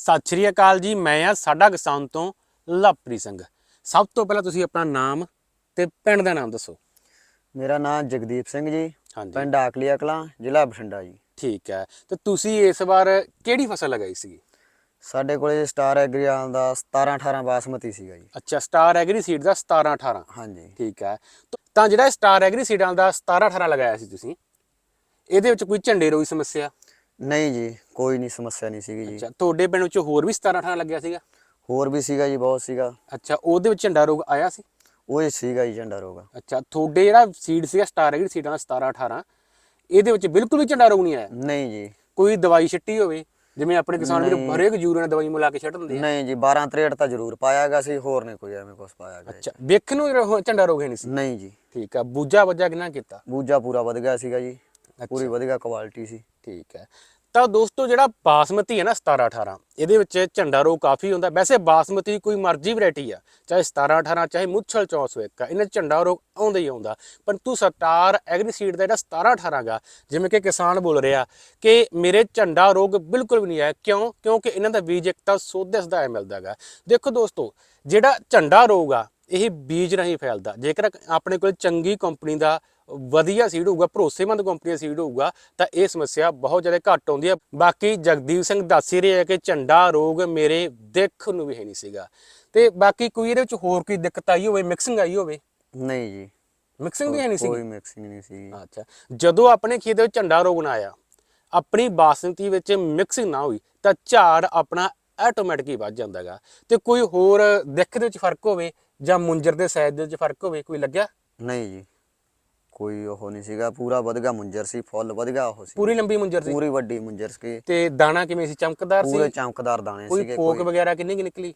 ਸਤਿ ਸ਼੍ਰੀ ਅਕਾਲ ਜੀ ਮੈਂ ਆ ਸਾਡਾ ਕਿਸਾਨ ਤੋਂ ਲਵਪ੍ਰੀਤ ਸਿੰਘ। ਸਭ ਤੋਂ ਪਹਿਲਾਂ ਤੁਸੀਂ ਆਪਣਾ ਨਾਮ ਤੇ ਪਿੰਡ ਦਾ ਨਾਮ ਦੱਸੋ। ਮੇਰਾ ਨਾਮ ਜਗਦੀਪ ਸਿੰਘ ਜੀ ਹਾਂਜੀ। ਪਿੰਡ ਆਕਲੀਆ ਕਲਾਂ ਜ਼ਿਲ੍ਹਾ ਬਠਿੰਡਾ ਜੀ। ਠੀਕ ਹੈ ਤੇ ਤੁਸੀਂ ਇਸ ਵਾਰ ਕਿਹੜੀ ਫਸਲ ਲਗਾਈ ਸੀਗੀ? ਸਾਡੇ ਕੋਲੇ ਸਟਾਰ ਐਗਰੀਆਲ ਦਾ 17 18 ਬਾਸਮਤੀ ਸੀਗਾ ਜੀ। ਅੱਛਾ ਸਟਾਰ ਐਗਰੀ ਸੀਡ ਦਾ 17 18 ਹਾਂਜੀ। ਠੀਕ ਹੈ ਤਾਂ ਜਿਹੜਾ ਇਹ ਸਟਾਰ ਐਗਰੀ ਸੀਡਾਂ ਦਾ 17 18 ਲਗਾਇਆ ਸੀ ਤੁਸੀਂ ਇਹਦੇ ਵਿੱਚ ਕੋਈ ਝੰਡੇ ਰੋਈ ਸਮੱਸਿਆ? ਨਹੀਂ ਜੀ ਕੋਈ ਨਹੀਂ ਸਮੱਸਿਆ ਨਹੀਂ ਸੀਗੀ ਜੀ। ਅੱਛਾ ਤੁਹਾਡੇ ਪਿੰਡ ਵਿੱਚ ਹੋਰ ਵੀ 17 18 ਲੱਗਿਆ ਸੀਗਾ? ਹੋਰ ਵੀ ਸੀਗਾ ਜੀ ਬਹੁਤ ਸੀਗਾ। ਅੱਛਾ ਉਹਦੇ ਵਿੱਚ ਝੰਡਾ ਰੋਗ ਆਇਆ ਸੀ? ਉਹ ਹੀ ਸੀਗਾ ਜੀ ਝੰਡਾ ਰੋਗ। ਅੱਛਾ ਤੁਹਾਡੇ ਜਿਹੜਾ ਸੀਡ ਸੀਗਾ ਸਟਾਰ ਐਗਰੀ ਸੀਡਾਂ ਦਾ 17 18 ਇਹਦੇ ਵਿੱਚ ਬਿਲਕੁਲ ਵੀ ਝੰਡਾ ਰੋਗ ਨਹੀਂ ਆਇਆ? ਨਹੀਂ ਜੀ। ਕੋਈ ਦਵਾਈ ਛਿੱਟੀ ਹੋਵੇ ਜਿਵੇਂ ਆਪਣੇ ਕਿਸਾਨ ਵੀਰ। ਹਰੇਕ ਯੂਰੀਆ ਨਾਲ ਦਵਾਈ ਮਿਲਾ ਕੇ ਛੱਡ ਦਿੰਦੇ ਆ। ਨਹੀਂ ਜੀ 12 63 ਤਾਂ ਜ਼ਰੂਰ ਪਾਇਆਗਾ ਸੀ ਹੋਰ ਨਹੀਂ ਕੋਈ ਐਵੇਂ ਕੁਝ ਪਾਇਆਗਾ ਅੱਛਾ ਵੇਖਣ ਨੂੰ ਝੰਡਾ ਰੋਗ ਹੈ ਨਹੀਂ ਸੀ। ਨਹੀਂ ਜੀ। ਠੀਕ ਆ ਬੂਜਾ ਵੱਜਾ ਕਿੰਨਾ ਕੀਤਾ? ਬੂਜਾ ਪੂਰਾ ਵਧ ਗਿਆ ਸੀਗਾ ਜੀ। ਪੂਰੀ ਵਧੀਆ ਕੁਆਲਿਟੀ ਸੀ। ਠੀਕ ਹੈ। ਤਾਂ ਦੋਸਤੋ ਜਿਹੜਾ ਬਾਸਮਤੀ ਹੈ ਨਾ 17 18 ਇਹਦੇ ਵਿੱਚ ਝੰਡਾ ਰੋਗ ਕਾਫੀ ਹੁੰਦਾ। ਵੈਸੇ ਬਾਸਮਤੀ ਕੋਈ ਮਰਜ਼ੀ ਵੈਰਾਈਟੀ ਆ ਚਾਹੇ 17 18 ਚਾਹੇ ਮੁੱਛਲ 401 ਆ ਇਹਨਾਂ ਝੰਡਾ ਰੋਗ ਆਉਂਦਾ ਹੀ ਆਉਂਦਾ। ਪਰੰਤੂ ਸਟਾਰ ਐਗਰੀ ਸੀਡ ਦਾ ਜਿਹੜਾ 17 18 ਗਾ ਜਿਵੇਂ ਕਿ ਕਿਸਾਨ ਬੋਲ ਰਿਹਾ ਕਿ ਮੇਰੇ ਝੰਡਾ ਰੋਗ ਬਿਲਕੁਲ ਵੀ ਨਹੀਂ ਆਇਆ। ਕਿਉਂ? ਕਿਉਂਕਿ ਇਹਨਾਂ ਦਾ ਬੀਜ ਇੱਕ ਤਾਂ ਸੋਧੇ ਸਦਾਇਆ ਮਿਲਦਾਗਾ ਦੇਖੋ ਦੋਸਤੋ ਜਿਹੜਾ ਝੰਡਾ ਰੋਗ ਆ ਇਹ ਬੀਜ ਰਾਹੀਂ ਫੈਲਦਾ। ਜੇਕਰ ਆਪਣੇ ਕੋਲ ਚੰਗੀ ਕੰਪਨੀ ਦਾ ਵਧੀਆ ਸੀਡ ਹੋਊਗਾ ਭਰੋਸੇਮੰਦ ਕੰਪਨੀ ਦਾ ਸੀਡ ਹੋਊਗਾ ਤਾਂ ਇਹ ਸਮੱਸਿਆ ਬਹੁਤ ਜ਼ਿਆਦਾ ਘੱਟ ਆਉਂਦੀ ਹੈ। ਬਾਕੀ ਜਗਦੀਪ ਸਿੰਘ ਦੱਸ ਹੀ ਰਿਹਾ ਕਿ ਝੰਡਾ ਰੋਗ ਮੇਰੇ ਦੇਖਣ ਨੂੰ ਵੀ ਹੈ ਨਹੀਂ ਸੀਗਾ। ਤੇ ਬਾਕੀ ਕੋਈ ਇਹਦੇ ਵਿੱਚ ਹੋਰ ਕੋਈ ਦਿੱਕਤ ਆਈ ਹੋਵੇ ਮਿਕਸਿੰਗ ਆਈ ਹੋਵੇ? ਨਹੀਂ ਜੀ। ਮਿਕਸਿੰਗ ਵੀ ਹੈ ਨਹੀਂ ਕੋਈ ਸੀਗੀ? ਮਿਕਸਿੰਗ ਨਹੀਂ ਸੀ ਅੱਛਾ। ਜਦੋਂ ਆਪਣੇ ਖੇਤ ਦੇ ਵਿੱਚ ਝੰਡਾ ਰੋਗ ਨਾ ਆਇਆ ਆਪਣੀ ਬਾਸਮਤੀ ਵਿੱਚ ਮਿਕਸਿੰਗ ਨਾ ਹੋਈ ਤਾਂ ਝਾੜ ਆਪਣਾ ਆਟੋਮੈਟਿਕ ਹੀ ਵੱਧ ਜਾਂਦਾਗਾ। ਤੇ ਕੋਈ ਹੋਰ ਦਿੱਖ ਦੇ ਵਿੱਚ ਫ਼ਰਕ ਹੋਵੇ ਜਾਂ ਮੁੰਜਰ ਦੇ ਸਾਈਜ਼ ਦੇ ਵਿੱਚ ਫ਼ਰਕ ਹੋਵੇ ਕੋਈ ਲੱਗਿਆ? ਨਹੀਂ ਜੀ। ਕੋਈ ਉਹ ਨਹੀਂ ਸੀਗਾ ਪੂਰਾ ਵਧੀਆ ਮੁੰਜਰ ਸੀ ਫੁੱਲ ਵਧੀਆ ਉਹ ਸੀ। ਪੂਰੀ ਲੰਬੀ ਮੁੰਜਰ ਸੀ? ਪੂਰੀ ਵੱਡੀ ਮੁੰਜਰ ਸੀ। ਤੇ ਦਾਣਾ ਕਿਵੇਂ ਸੀ? ਚਮਕਦਾਰ ਪੂਰੇ ਸੀ ਚਮਕਦਾਰ ਦਾਣੇ ਕੋਈ ਸੀਗੇ ਫੋਕ ਕੋਈ ਵਗੈਰਾ ਕਿੰਨੀ ਕਿ ਨਿਕਲੀ?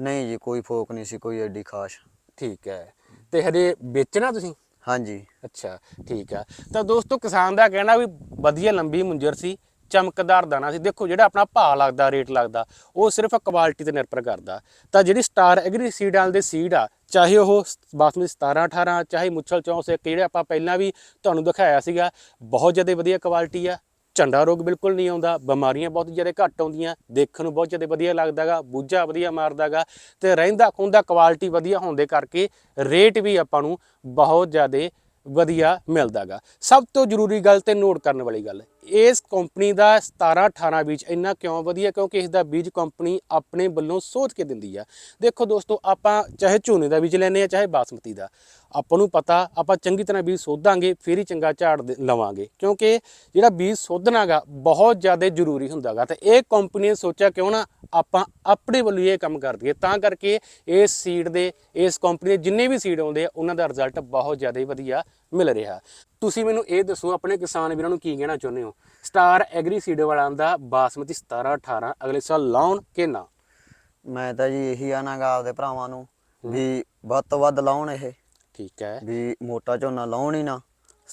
ਨਹੀਂ ਜੀ ਕੋਈ ਫੋਕ ਨਹੀਂ ਸੀ ਕੋਈ ਐਡੀ ਖਾਸ। ਠੀਕ ਹੈ। ਤੇ ਹਜੇ ਵੇਚਣਾ ਤੁਸੀਂ? ਹਾਂਜੀ। ਅੱਛਾ ਠੀਕ ਆ ਤਾਂ ਦੋਸਤੋ ਕਿਸਾਨ ਦਾ ਕਹਿਣਾ ਵੀ ਵਧੀਆ ਲੰਬੀ ਮੁੰਜਰ ਸੀ ਚਮਕਦਾਰ ਦਾਣਾ ਸੀ। ਦੇਖੋ ਜਿਹੜਾ ਆਪਣਾ ਭਾਅ ਲੱਗਦਾ, ਰੇਟ ਲੱਗਦਾ, ਉਹ ਸਿਰਫ ਕੁਆਲਿਟੀ ਤੇ ਨਿਰਭਰ ਕਰਦਾ। ਤਾਂ ਜਿਹੜੀ ਸਟਾਰ ਐਗਰੀ ਸੀਡ ਵਾਲ ਦੇ ਸੀਡ ਆ, ਚਾਹੇ ਉਹ ਬਾਸਮਤੀ 17 18 ਚਾਹੇ ਮੁੱਛਲ 64 ਜਿਹੜੇ ਆਪਾਂ ਪਹਿਲਾਂ ਵੀ ਤੁਹਾਨੂੰ ਦਿਖਾਇਆ ਸੀਗਾ, ਬਹੁਤ ਜ਼ਿਆਦਾ ਵਧੀਆ ਕੁਆਲਿਟੀ ਆ। ਝੰਡਾ ਰੋਗ ਬਿਲਕੁਲ ਨਹੀਂ ਆਉਂਦਾ, ਬਿਮਾਰੀਆਂ ਬਹੁਤ ਜ਼ਿਆਦਾ ਘੱਟ ਆਉਂਦੀਆਂ, ਦੇਖਣ ਨੂੰ ਬਹੁਤ ਜ਼ਿਆਦਾ ਵਧੀਆ ਲੱਗਦਾਗਾ, ਬੂਝਾ ਵਧੀਆ ਮਾਰਦਾਗਾ, ਤੇ ਰਹਿੰਦਾ ਖੁੰਦਾ ਕੁਆਲਿਟੀ ਵਧੀਆ ਹੋਣ ਦੇ ਕਰਕੇ ਰੇਟ ਵੀ ਆਪਾਂ ਨੂੰ ਬਹੁਤ ਜ਼ਿਆਦਾ ਵਧੀਆ ਮਿਲਦਾਗਾ। ਸਭ ਤੋਂ ਜ਼ਰੂਰੀ ਗੱਲ ਤੇ ਨੋਟ ਕਰਨ ਵਾਲੀ ਗੱਲ ਇਸ ਕੰਪਨੀ ਦਾ 17 18 ਬੀਜ ਇੰਨਾ ਕਿਉਂ ਵਧੀਆ? ਕਿਉਂਕਿ ਇਸ ਦਾ ਬੀਜ ਕੰਪਨੀ ਆਪਣੇ ਵੱਲੋਂ ਸੋਚ ਕੇ ਦਿੰਦੀ ਆ। ਦੇਖੋ ਦੋਸਤੋ, ਆਪਾਂ ਚਾਹੇ ਝੋਨੇ ਦਾ ਬੀਜ ਲੈਨੇ ਆ, ਚਾਹੇ ਬਾਸਮਤੀ ਦਾ। ਆਪਾਂ ਨੂੰ ਪਤਾ, ਆਪਾਂ ਚੰਗੀ ਤਰ੍ਹਾਂ ਬੀਜ ਸੋਧਾਂਗੇ, ਫਿਰ ਹੀ ਚੰਗਾ ਝਾੜ ਦੇ- ਲਵਾਂਗੇ। ਕਿਉਂਕਿ ਜਿਹੜਾ ਬੀਜ ਸੋਧਣਾਗਾ ਬਹੁਤ ਜ਼ਿਆਦਾ ਜ਼ਰੂਰੀ ਹੁੰਦਾਗਾ। ਤੇ ਇਹ ਕੰਪਨੀ ਨੇ ਸੋਚਿਆ ਕਿਉਂ ਨਾ ਆਪਾਂ ਆਪਣੇ ਵੱਲੋਂ ਇਹ ਕੰਮ ਕਰ ਦਈਏ। ਤਾਂ ਕਰਕੇ ਇਸ ਸੀਡ ਦੇ ਇਸ ਕੰਪਨੀ ਦੇ ਜਿੰਨੇ ਵੀ ਸੀਡ ਆਉਂਦੇ ਆ ਉਹਨਾਂ ਦਾ ਰਿਜ਼ਲਟ ਬਹੁਤ ਜ਼ਿਆਦਾ ਹੀ ਵਧੀਆ ਮਿਲ ਰਿਹਾ। ਤੁਸੀਂ ਮੈਨੂੰ ਇਹ ਦੱਸੋ ਆਪਣੇ ਕਿਸਾਨ ਵੀਰਾਂ ਨੂੰ ਕੀ ਕਹਿਣਾ ਚਾਹੁੰਦੇ ਹੋ? ਸਟਾਰ ਐਗਰੀ ਸੀਡ ਵਾਲਾਂ ਦਾ ਬਾਸਮਤੀ 17 18 ਅਗਲੇ ਸਾਲ ਲਾਉਣ ਕਿ ਨਾ? ਮੈਂ ਤਾਂ ਜੀ ਇਹੀ ਆਨਾਗਾ ਆਪਦੇ ਭਰਾਵਾਂ ਨੂੰ ਵੀ ਵੱਧ ਤੋਂ ਵੱਧ ਲਾਉਣ ਇਹ। ਠੀਕ ਹੈ। ਵੀ ਮੋਟਾ ਝੋਨਾ ਲਾਉਣ ਹੀ ਨਾ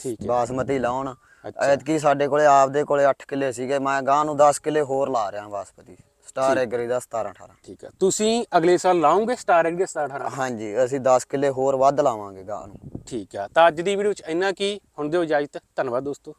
ਠੀਕ ਹੈ। ਬਾਸਮਤੀ ਲਾਉਣ। ਐਤਕੀ ਸਾਡੇ ਕੋਲੇ ਆਪਦੇ ਕੋਲੇ 8 ਕਿੱਲੇ ਸੀਗੇ ਮੈਂ ਗਾਂ ਨੂੰ 10 ਕਿੱਲੇ ਹੋਰ ਲਾ ਰਿਹਾ ਬਾਸਮਤੀ। ਸਟਾਰ ਐਗਰੀ ਦਾ 17 18 ਠੀਕ ਹੈ। ਤੁਸੀਂ ਅਗਲੇ ਸਾਲ ਲਾਉਂਗੇ ਸਟਾਰ ਐਗਰੀ 17 18 ਹਾਂਜੀ ਅਸੀਂ 10 ਕਿੱਲੇ ਹੋਰ ਵੱਧ ਲਾਵਾਂਗੇ ਗਾਂ ਨੂੰ। ਠੀਕ ਹੈ। ਤਾਂ ਅੱਜ ਦੀ ਵੀਡੀਓ ਚ ਇੰਨਾ ਕੀ ਹੁਣ ਦਿਓ ਇਜਾਜ਼ਤ। ਧੰਨਵਾਦ ਦੋਸਤੋ।